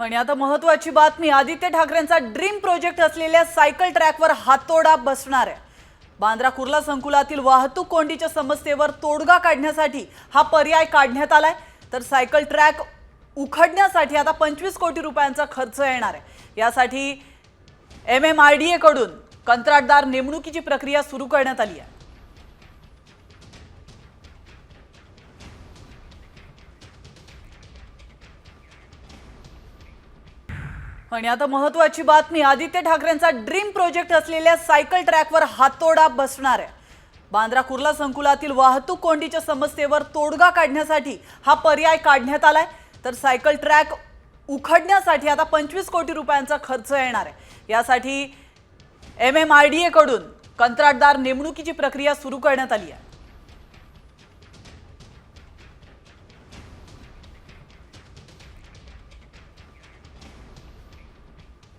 आणि आता महत्वाची बातमी आदित्य ठाकरेंचा ड्रीम प्रोजेक्ट असलेल्या सायकल ट्रॅकवर हातोडा बसणार आहे. बांद्रा कुर्ला संकुलातील वाहतूक कोंडीच्या समस्येवर तोडगा काढण्यासाठी हा पर्याय काढण्यात आलाय. तर सायकल ट्रॅक उखडण्यासाठी आता पंचवीस कोटी रुपयांचा खर्च येणार आहे. यासाठी एम एम आर डी एकडून कंत्राटदार नेमणुकीची प्रक्रिया सुरू करण्यात आली आहे. आणि आता महत्वाची बातमी आदित्य ठाकरेंचा ड्रीम प्रोजेक्ट असलेल्या सायकल ट्रॅकवर हातोडा बसणार आहे. बांद्रा कुर्ला संकुलातील वाहतूक कोंडीच्या समस्येवर तोडगा काढण्यासाठी हा पर्याय काढण्यात आलाय. तर सायकल ट्रॅक उखडण्यासाठी आता पंचवीस कोटी रुपयांचा खर्च येणार आहे. यासाठी एम एम आर डी एकडून कंत्राटदार नेमणुकीची प्रक्रिया सुरू करण्यात आली आहे.